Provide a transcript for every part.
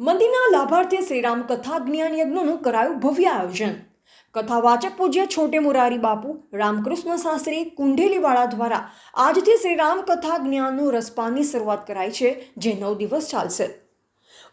મંદિરના લાભાર્થે શ્રીરામ કથા જ્ઞાન યજ્ઞનું કરાયું ભવ્ય આયોજન. કથાવાચક પૂજ્ય છોટે મુરારી બાપુ, રામકૃષ્ણ શાસ્ત્રી કુંઢેલીવાળા દ્વારા આજથી શ્રીરામ કથા જ્ઞાનનું રસપાનની શરૂઆત કરાઈ છે, જે નવ દિવસ ચાલશે.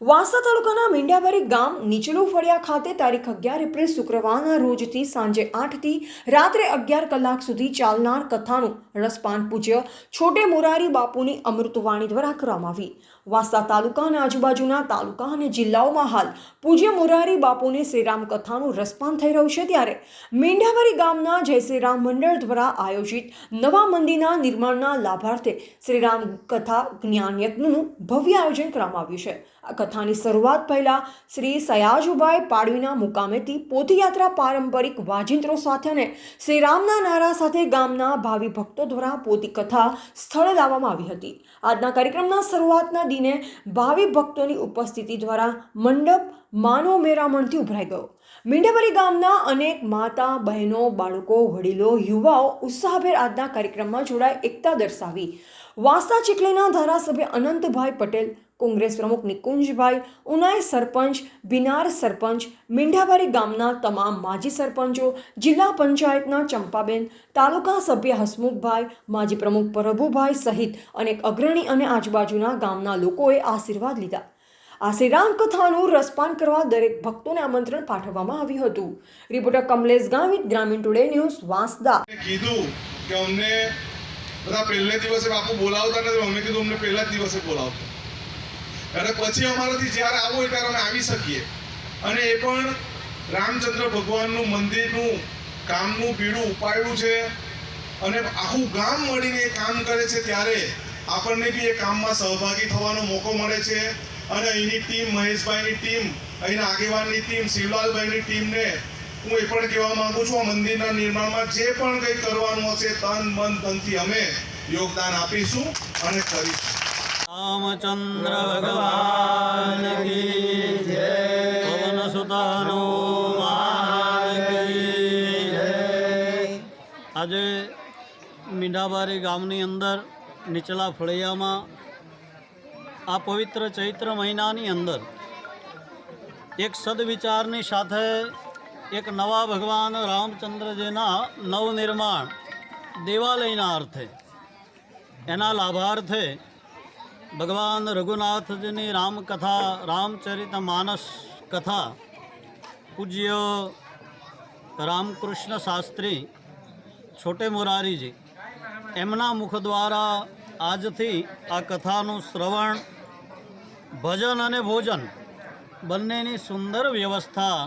વાંસા તાલુકાના મીંડાવારી ગામ નીચલું ફળિયા ખાતે તારીખ અગિયાર એપ્રિલ શુક્રવારના રોજથી સાંજે આઠથી રાત્રે અગિયાર કલાક સુધી ચાલનાર કથાનું રસપાન પૂજ્ય છોટે મોરારી બાપુની અમૃતવાણી દ્વારા કરવામાં આવી. વાંસદા તાલુકા અને આજુબાજુના તાલુકા અને જિલ્લાઓમાં હાલ પૂજ્ય મોરારી બાપુની શ્રીરામ કથાનું રસપાન થઈ રહ્યું છે ત્યારે મેંઢાવરી ગામના જય શ્રીરામ મંડળ દ્વારા આયોજિત નવા મંદિરના નિર્માણના લાભાર્થે શ્રીરામ કથા જ્ઞાન યજ્ઞનું ભવ્ય આયોજન કરવામાં આવ્યું છે. આ કથાની શરૂઆત પહેલાં શ્રી સયાજુભાઈ પાડવીના મુકામેથી પોથીયાત્રા પારંપરિક વાજિંત્રો સાથે અને શ્રીરામના નારા સાથે ગામના ભાવિ ભક્તો દ્વારા પોતી કથા સ્થળે લાવવામાં આવી હતી. આજના કાર્યક્રમના શરૂઆતના દિને ભાવિ ભક્તોની ઉપસ્થિતિ દ્વારા મંડપ માનવ મેરામણથી ઉભરાઈ ગયો. મીંડાવરી ગામના અનેક માતા, બહેનો, બાળકો, વડીલો, યુવાઓ ઉત્સાહભેર આજના કાર્યક્રમમાં જોડાઈ એકતા દર્શાવી. વાસા ચીખલીના ધારાસભ્ય અનંતભાઈ પટેલ કોંગ્રેસ પ્રમુખ નિકુંજભાઈ ઉનાઈ સરપંચ, બિનાર સરપંચ મીંઢાવારી ગામના તમામ માજી સરપંચો, જિલ્લા પંચાયતના ચંપાબેન, તાલુકા સભ્ય હસમુખભાઈ, માજી પ્રમુખ પ્રભુભાઈ સહિત અનેક અગ્રણી અને આજુબાજુના ગામના લોકોએ આશીર્વાદ લીધા. આ શ્રીરામ કથાનું રસપાન કરવા દરેક ભક્તોને આમંત્રણ પાઠવવામાં આવ્યું હતું. રિપોર્ટર કમલેશ ગામિત ગ્રામીણ ટુડે ન્યૂઝ વાંસદા. કીધું કે અમને બધા પહેલે દિવસે બાપુ બોલાવતા નથી અમને કીધું અમને પહેલા જ દિવસે બોલાવતો અને પછી અમારાથી જ્યારે આવો હોય ત્યારે અમે આવી શકીએ. અને એ પણ રામચંદ્ર ભગવાનનું મંદિરનું કામનું પીડું ઉપાડ્યું છે. અને આખું ગામ મળીને એ કામ કરે છે ત્યારે આપણને બી એ કામમાં સહભાગી થવાનો મોકો મળે છે. અને અહીંની ટીમ, મહેશભાઈની ટીમ, અહીંના આગેવાનની ટીમ, શિવલાલભાઈની ટીમને હું એ પણ કહેવા માંગુ છું, આ મંદિરના નિર્માણમાં જે પણ કંઈ કરવાનું હશે તન મન ધનથી અમે યોગદાન આપીશું અને કરીશું. રામચંદ્ર ભગવાન કી જય પવન સુતાનો આજે મીંઢાબારી ગામની અંદર, નીચલા ફળિયામાં, આ પવિત્ર ચૈત્ર મહિનાની અંદર, એક સદવિચારની સાથે એક નવા ભગવાન રામચંદ્રજીના નવનિર્માણ દેવાલયના અર્થે, એના લાભાર્થે ભગવાન રઘુનાથજીની રામકથા રામચરિત માનસ કથા પૂજ્ય રામકૃષ્ણ શાસ્ત્રી છોટે મોરારીજી. એમના મુખ દ્વારા આજથી આ કથાનું શ્રવણ, ભજન અને ભોજન બંનેની સુંદર વ્યવસ્થા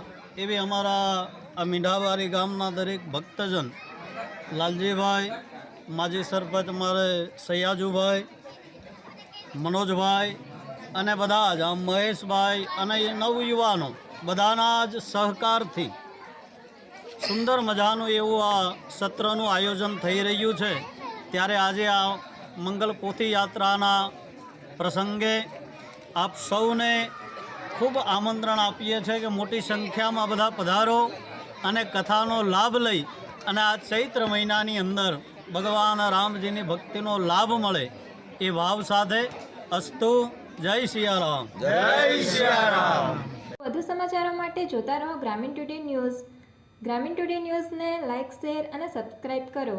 એવી અમારા આ મીંઢાવારી ગામના દરેક ભક્તજન, લાલજીભાઈ, માજી સરપંચ મારે સયાજુભાઈ મનોજભાઈ અને બધા જ, આમ મહેશભાઈ અને નવયુવાનો બધાના જ સહકારથી. સુંદર મજાનું એવું આ સત્રનું આયોજન થઈ રહ્યું છે. ત્યારે આજે આ મંગલ પોથી યાત્રાના પ્રસંગે આપ સૌને ખૂબ આમંત્રણ આપીએ છીએ કે મોટી સંખ્યામાં બધા પધારો અને કથાનો લાભ લઈ અને આ ચૈત્ર મહિનાની અંદર ભગવાન રામજીની ભક્તિનો લાભ મળે એ ભાવ સાથે અસ્તુ જય સિયારામ. વધુ સમાચારો માટે જોતા રહો Gramin today news. Gramin today ન્યૂઝને લાઇક શેર અને સબસ્ક્રાઇબ કરો.